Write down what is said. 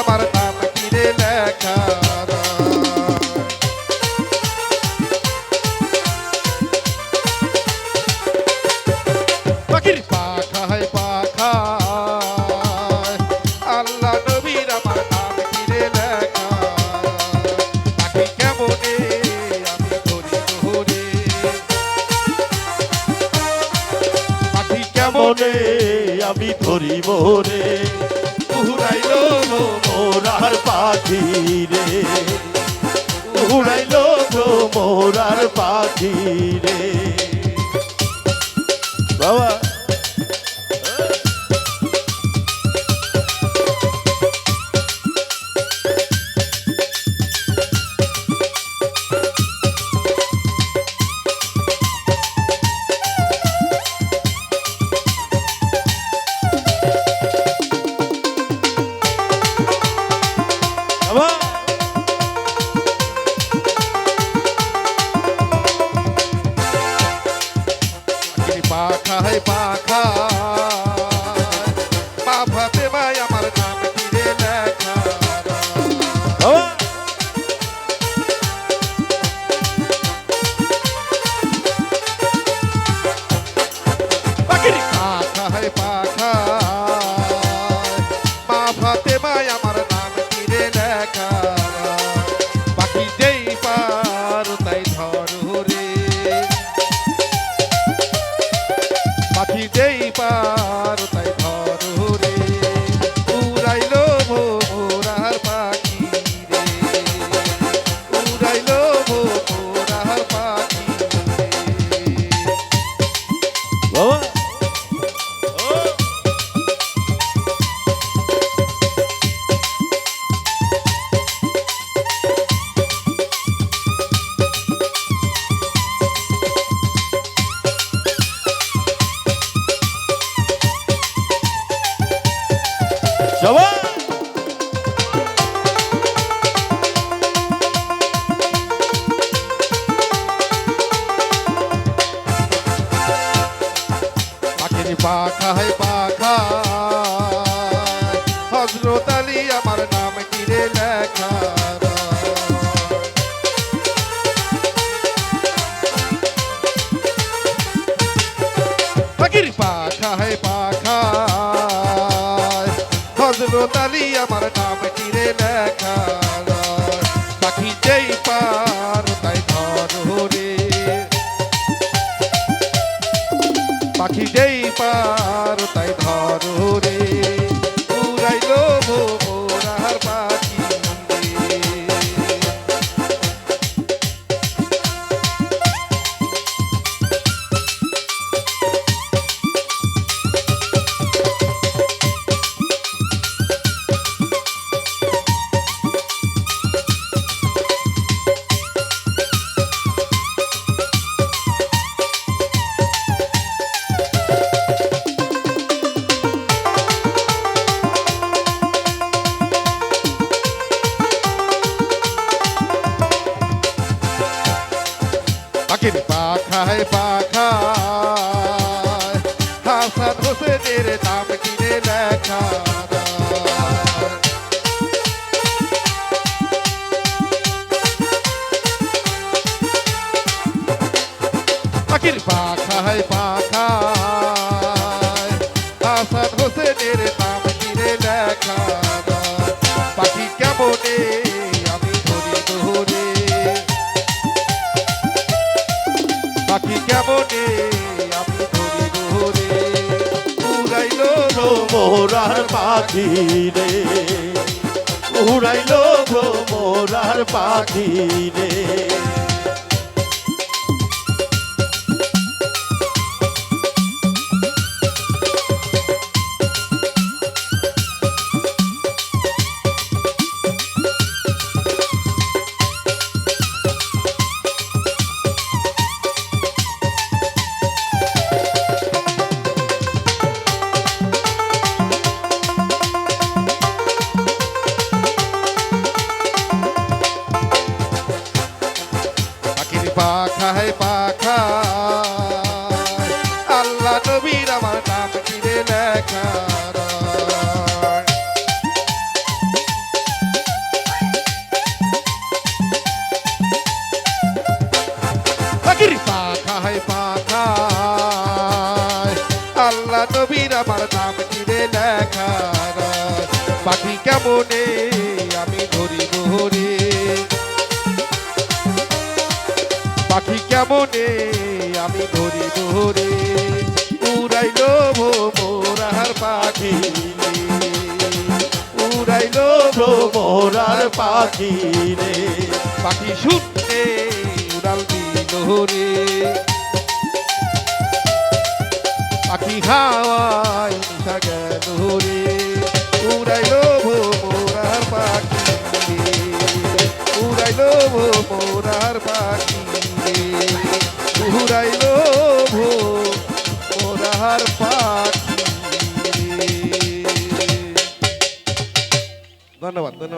আমার নাম কিরে লেখা পাখির পাখায় পাখায়, আল্লাহ নবীর আমার নাম কিরে লেখা। পাখি কেমনে আমি ধরি ধরে পাখি কেমনে মনে আমি ধরিব রে উড়াইল মোরার পাখি রে। উড়াইল মোরার পাখি রে। বাবা পাখায় পাখায় পাখায় পাখায় হজরত আলী আমার নাম কিরে লেখা পাখায় পাখায় হজরত আলী আমার নাম কিরে লেখা পাখি যেই পার, তাই ধরো রে। পাখি যেই পার তাই ধরো পাখির পাখায় পাখায় মোরার পাখি রে। উড়াইল গো মোরার পাখি রে। পাগলা নবীর আমার নাম কিরে লেখা পাখায় পাখায়, আল্লাহ নবীর পাখি কেমনে আমি ধরি ধরিব মোরার পাখি রে। পাখি শুনতে উড়াল পাখি হাওয়ায় নিশা গেল রে। উড়াইলো মোরার পাখি রে। উড়াইলো মোরার পাখি রে। উড়াইলো মোরার পাখি വന്നതിന്